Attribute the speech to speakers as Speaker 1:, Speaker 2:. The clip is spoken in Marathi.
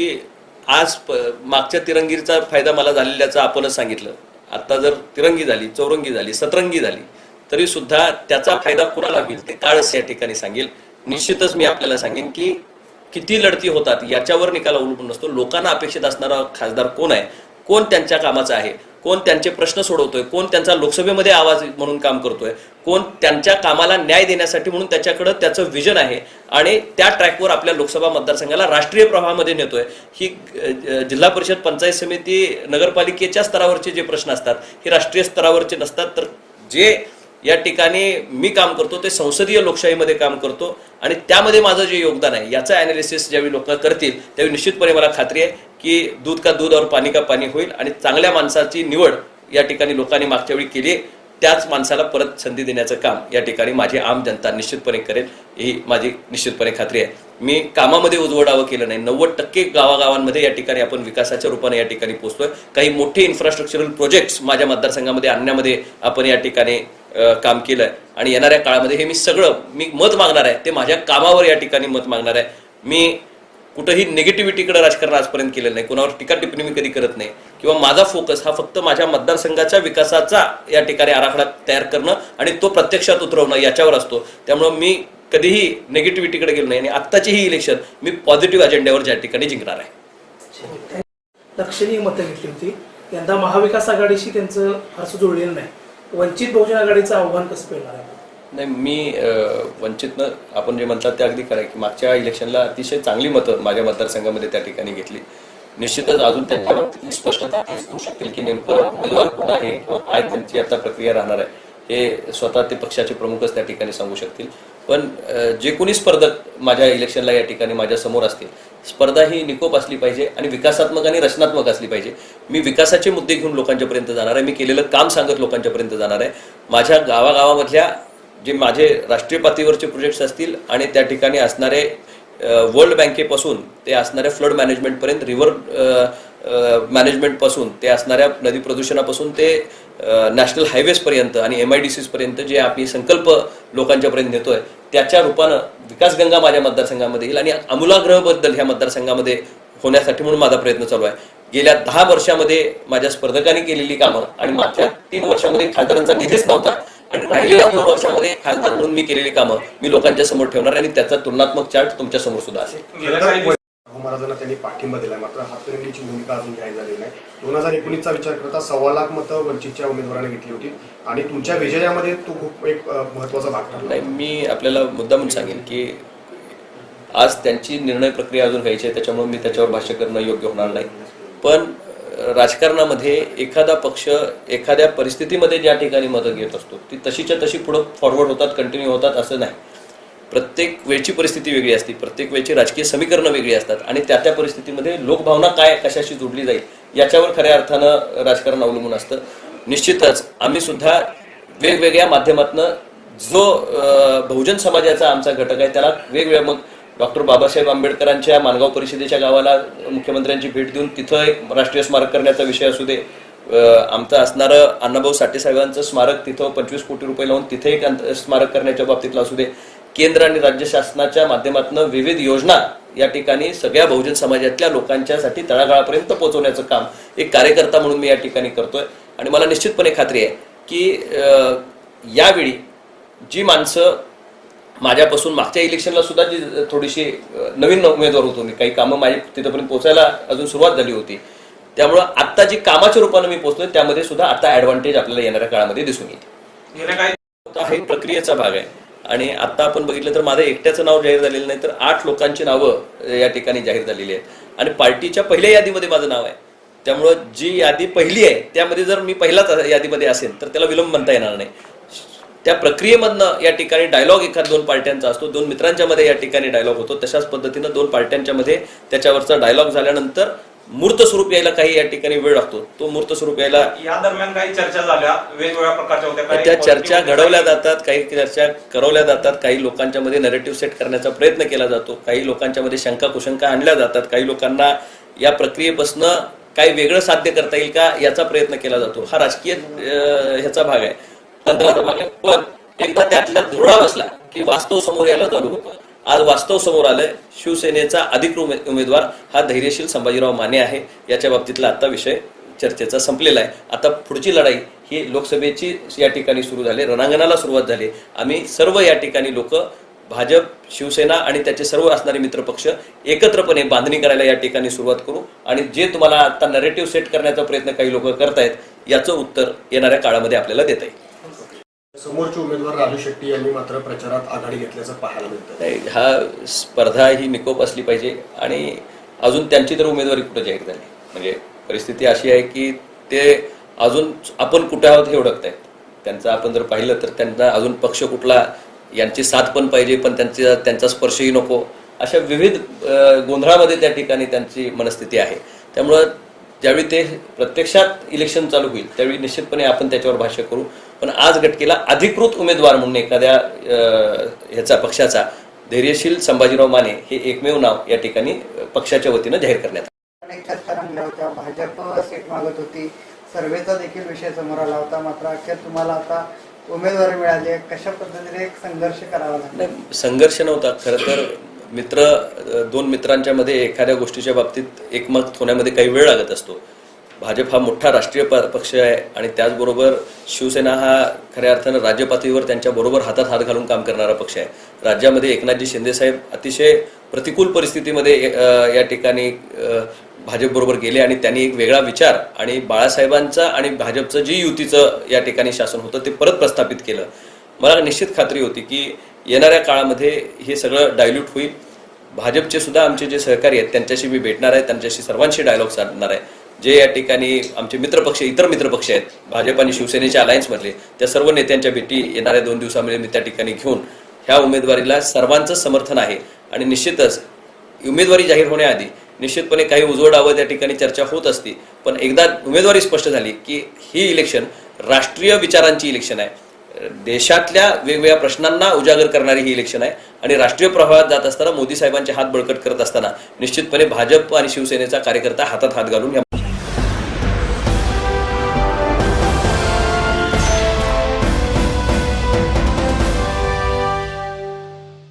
Speaker 1: की आज प- मागच्या तिरंगीचा फायदा मला झालेल्याचं आपणच सांगितलं. आता जर तिरंगी झाली चौरंगी झाली सतरंगी झाली तरी सुद्धा त्याचा फायदा कुणाला होईल ते काळच या ठिकाणी सांगेल. निश्चितच मी आपल्याला सांगेन की किती लढती होतात याच्यावर निकाल अवलंबून नसतो लोकांना अपेक्षित असणारा खासदार कोण आहे? कोण त्यांच्या कामाचा आहे? कोण त्यांचे प्रश्न सोडवतोय? कोण त्यांचा लोकसभेमध्ये आवाज म्हणून काम करतोय? कोण त्यांच्या कामाला न्याय देण्यासाठी म्हणून त्याच्याकडं त्याचं विजन आहे? आणि त्या ट्रॅकवर आपल्या लोकसभा मतदारसंघाला राष्ट्रीय प्रवाहामध्ये नेतोय. ही जिल्हा परिषद पंचायत समिती नगरपालिकेच्या स्तरावरचे जे प्रश्न असतात हे राष्ट्रीय स्तरावरचे नसतात तर जे या ठिकाणी मी काम करतो ते संसदीय लोकशाहीमध्ये काम करतो. आणि त्यामध्ये माझं जे योगदान आहे याचं अनालिसिस ज्यावेळी लोक करतील त्यावेळी निश्चितपणे मला खात्री आहे. की दूध का दूध और पाणी का पाणी होईल आणि चांगल्या माणसाची निवड या ठिकाणी लोकांनी मागच्या वेळी केली त्याच माणसाला परत संधी देण्याचं काम या ठिकाणी माझी आम जनता निश्चितपणे करेल ही माझी निश्चितपणे खात्री आहे. मी कामामध्ये उजवडावं केलं नाही. नव्वद टक्के गावागावांमध्ये या ठिकाणी आपण विकासाच्या रूपाने या ठिकाणी पोहोचतोय काही मोठे इन्फ्रास्ट्रक्चरल प्रोजेक्ट्स माझ्या मतदारसंघामध्ये आणण्यामध्ये आपण या ठिकाणी काम केलं आहे आणि येणाऱ्या काळामध्ये हे मी सगळं मी मत मागणार आहे. ते माझ्या कामावर या ठिकाणी मत मागणार आहे. मी कुठंही निगेटिव्हिटीकडे राजकारण आजपर्यंत केलेलं नाही. कोणावर टीका टिप्पणी मी कधी करत नाही. किंवा माझा फोकस हा फक्त माझ्या मतदारसंघाच्या विकासाचा या ठिकाणी आराखडा तयार करणं आणि तो प्रत्यक्षात उतरवणं याच्यावर असतो. त्यामुळं मी कधीही निगेटिव्हिटीकडे गेलो नाही आणि आत्ताची ही इलेक्शन मी पॉझिटिव्ह अजेंड्यावर ज्या ठिकाणी जिंकणार आहे.
Speaker 2: लक्षणीय मतं घेतली होती. यंदा महाविकास आघाडीशी त्यांचं फारसं जुळलेलं नाही. वंचित बहुजन आघाडीचं आव्हान कसं पेलणार आहे?
Speaker 1: नाही मी वंचितनं आपण जे म्हणतात ते अगदी खरं की मागच्या इलेक्शनला अतिशय चांगली मतं माझ्या मतदारसंघामध्ये त्या ठिकाणी घेतली. निश्चितच अजून त्यांच्या स्पष्टता असू शकतील की नेमकं उमेदवार कोण आहे किंवा काय त्यांची आता प्रक्रिया राहणार आहे हे स्वतः ते पक्षाचे प्रमुखच त्या ठिकाणी सांगू शकतील. पण जे कोणी स्पर्धक माझ्या इलेक्शनला या ठिकाणी माझ्यासमोर असतील स्पर्धा ही निकोप असली पाहिजे आणि विकासात्मक आणि रचनात्मक असली पाहिजे. मी विकासाचे मुद्दे घेऊन लोकांच्यापर्यंत जाणार आहे मी केलेलं काम सांगत लोकांच्यापर्यंत जाणार आहे. माझ्या गावागावामधल्या जे माझे राष्ट्रीय पातळीवरचे प्रोजेक्ट्स असतील आणि त्या ठिकाणी असणारे वर्ल्ड बँकेपासून ते असणाऱ्या फ्लड मॅनेजमेंटपर्यंत रिव्हर मॅनेजमेंटपासून ते असणाऱ्या नदी प्रदूषणापासून ते नॅशनल हायवेजपर्यंत आणि एम आय डी पर्यंत जे आपली संकल्प लोकांच्यापर्यंत नेतोय त्याच्या रूपानं विकासगंगा माझ्या मतदारसंघामध्ये येईल आणि आमूलाग्रहबद्दल ह्या मतदारसंघामध्ये होण्यासाठी म्हणून माझा प्रयत्न चालू आहे. गेल्या दहा वर्षामध्ये माझ्या स्पर्धकांनी केलेली कामं आणि मागच्या तीन वर्षामध्ये खासदारांचा निधीच नव्हता. आणि राहिलेल्या वर्षामध्ये खासदार म्हणून मी केलेली कामं मी लोकांच्या समोर ठेवणार आणि त्याचा तुलनात्मक चार्ट तुमच्यासमोर सुद्धा असेल.
Speaker 3: महाराजांना त्यांनी पाठिंबा दिलाय. मात्र हातकणंगलेची भूमिका अजून जाहीर झालेली नाही. दोन हजार एकोणीसचा विचार करता सव्वा लाख मतं वंचितच्या उमेदवाराने घेतली होती. आणि तुमच्या विजयामध्ये तो खूप एक महत्त्वाचा भाग ठरला
Speaker 1: नाही मी आपल्याला मुद्दा म्हणून सांगेन की आज त्यांची निर्णय प्रक्रिया अजून घ्यायची आहे. त्याच्यामुळे मी त्याच्यावर भाष्य करणं योग्य होणार नाही. पण राजकारणामध्ये एखादा पक्ष एखाद्या परिस्थितीमध्ये ज्या ठिकाणी मदत घेत असतो ती तशीच्या तशी पुढं फॉरवर्ड होतात कंटिन्यू होतात असं नाही. प्रत्येक वेळची परिस्थिती वेगळी असते प्रत्येक वेळची राजकीय समीकरणं वेगळी असतात आणि त्या त्या परिस्थितीमध्ये लोकभावना काय कशाशी जोडली जाईल याच्यावर खऱ्या अर्थानं राजकारण अवलंबून असतं. निश्चितच आम्ही सुद्धा वेगवेगळ्या माध्यमातनं जो बहुजन समाजाचा आमचा घटक आहे त्याला वेगवेगळ्या मग डॉक्टर बाबासाहेब आंबेडकरांच्या मानगाव परिषदेच्या गावाला मुख्यमंत्र्यांची भेट देऊन तिथं एक राष्ट्रीय स्मारक करण्याचा विषय असू दे आमचं असणारं अण्णाभाऊ साठे साहेबांचं स्मारक तिथं पंचवीस कोटी रुपये लावून तिथे एक स्मारक करण्याच्या बाबतीतला असू दे केंद्र आणि राज्य शासनाच्या माध्यमातून विविध योजना या ठिकाणी सगळ्या बहुजन समाजातल्या लोकांच्यासाठी तळागाळापर्यंत पोहोचवण्याचं काम एक कार्यकर्ता म्हणून मी या ठिकाणी करतोय. आणि मला निश्चितपणे खात्री आहे की यावेळी जी माणसं माझ्यापासून मागच्या इलेक्शनला सुद्धा जी थोडीशी नवीन उमेदवार होतो मी काही कामं माझी तिथपर्यंत पोहोचायला अजून सुरुवात झाली होती. त्यामुळं आत्ता जी कामाच्या रूपानं मी पोहोचलोय त्यामध्ये सुद्धा आता ऍडव्हान्टेज आपल्याला येणाऱ्या काळामध्ये दिसून येईल. हा प्रक्रियेचा भाग आहे. आणि आता आपण बघितलं तर माझं एकट्याचं नाव जाहीर झालेलं नाही तर आठ लोकांची नावं या ठिकाणी जाहीर झालेली आहेत. आणि पार्टीच्या पहिल्या यादीमध्ये माझं नाव आहे. त्यामुळं जी यादी पहिली आहे त्यामध्ये जर मी पहिलाच यादीमध्ये असेल तर त्याला विलंब म्हणता येणार नाही. त्या प्रक्रियेमधनं या ठिकाणी डायलॉग एखाद दोन पार्ट्यांचा असतो. दोन मित्रांच्या मध्ये या ठिकाणी डायलॉग होतो. तशाच पद्धतीनं दोन पार्ट्यांच्या मध्ये त्याच्यावरचा डायलॉग झाल्यानंतर मूर्त स्वरूप यायला काही या ठिकाणी वेळ लागतो. तो मूर्त स्वरूप यायला
Speaker 4: या दरम्यान काही चर्चा झाल्या. वेगवेगळ्या प्रकारच्या होत्या.
Speaker 1: त्या चर्चा घडवल्या जातात. काही चर्चा करवल्या जातात. काही लोकांच्या मध्ये नरेटिव्ह सेट करण्याचा प्रयत्न केला जातो. काही लोकांच्या मध्ये शंका कुशंका आणल्या जातात. काही लोकांना या प्रक्रियेपासून काही वेगळं साध्य करता येईल का याचा प्रयत्न केला जातो. हा राजकीय ह्याचा भाग आहे. तंत्राप्रमाणे पण एकदा त्यातला धुळा बसला की वास्तव समोर यायला चालू होतं. आज वास्तव समोर आलंय शिवसेनेचा अधिकृत उमेदवार. हा धैर्यशील संभाजीराव माने आहे. याच्या बाबतीतला आता विषय चर्चेचा संपलेला आहे. आता पुढची लढाई ही लोकसभेची या ठिकाणी सुरू झाली. रणांगणाला सुरुवात झाली. आम्ही सर्व या ठिकाणी लोक भाजप शिवसेना आणि त्याचे सर्व असणारे मित्रपक्ष एकत्रपणे बांधणी करायला या ठिकाणी सुरुवात करू. आणि जे तुम्हाला आता नरेटिव्ह सेट करण्याचा प्रयत्न काही लोक करतायत याचं उत्तर येणाऱ्या काळामध्ये आपल्याला देता येईल.
Speaker 3: समोरचे उमेदवार राजू शेट्टी यांनी मात्र प्रचारात आघाडी घेतल्याचं पाहायला मिळतं
Speaker 1: हा स्पर्धा ही निकोप असली पाहिजे आणि अजून त्यांची तर उमेदवारी कुठं जाहीर झाली? म्हणजे परिस्थिती अशी आहे की ते अजून आपण कुठे आहोत हे ओळखत आहेत त्यांचं आपण जर पाहिलं तर त्यांना अजून पक्ष कुठला यांची साथ पण पाहिजे पण त्यांचा त्यांचा स्पर्शही नको. अशा विविध गोंधळामध्ये त्या ठिकाणी त्यांची मनस्थिती आहे. त्यामुळं ज्यावेळी ते प्रत्यक्षात इलेक्शन चालू होईल त्यावेळी निश्चितपणे आपण त्याच्यावर भाष्य करू. पण आज गटकेला अधिकृत उमेदवार म्हणून एखाद्या ह्याचा पक्षाचा धैर्यशील संभाजीराव माने हे एकमेव नाव या ठिकाणी पक्षाच्या वतीनं जाहीर करण्यात आलं.
Speaker 5: भाजप सीट मागत होती. सर्वेचा देखील विषय समोर आला होता. मात्र अखेर तुम्हाला आता उमेदवारी मिळाली कशा पद्धतीने एक संघर्ष करावा लागला?
Speaker 1: संघर्ष नव्हता. खरं तर मित्र दोन मित्रांच्या मध्ये एखाद्या गोष्टीच्या बाबतीत एकमत होण्यामध्ये काही वेळ लागत असतो. भाजप हा मोठा राष्ट्रीय प- पक्ष आहे आणि त्याचबरोबर शिवसेना हा खऱ्या अर्थानं राज्य पातळीवर हातात हात घालून काम करणारा पक्ष आहे. राज्यामध्ये एकनाथजी शिंदेसाहेब अतिशय प्रतिकूल परिस्थितीमध्ये या ठिकाणी भाजपबरोबर गेले आणि त्यांनी एक वेगळा विचार आणि बाळासाहेबांचा आणि भाजपचं जी युतीचं या ठिकाणी शासन होतं ते परत प्रस्थापित केलं. मला निश्चित खात्री होती की येणाऱ्या काळामध्ये हे सगळं डायल्यूट होईल. भाजपचे सुद्धा आमचे जे सहकारी आहेत त्यांच्याशी मी भेटणार आहे त्यांच्याशी सर्वांशी डायलॉग साधणार आहे. जे या ठिकाणी आमचे मित्रपक्ष इतर मित्रपक्ष आहेत भाजप आणि शिवसेनेच्या अलायन्समधले त्या सर्व नेत्यांच्या भेटी येणाऱ्या दोन दिवसामध्ये मी त्या ठिकाणी घेऊन ह्या उमेदवारीला सर्वांचं समर्थन आहे. आणि निश्चितच उमेदवारी जाहीर होण्याआधी निश्चितपणे काही उजवड आवड त्या ठिकाणी चर्चा होत असती. पण एकदा उमेदवारी स्पष्ट झाली की ही इलेक्शन राष्ट्रीय विचारांची इलेक्शन आहे. देशातल्या वेगवेगळ्या प्रश्नांना उजागर करणारी ही इलेक्शन आहे. आणि राष्ट्रीय प्रवाहात जात असताना मोदी साहेबांचे हात बळकट करत असताना निश्चितपणे भाजप आणि शिवसेनेचा कार्यकर्ता हातात हात घालून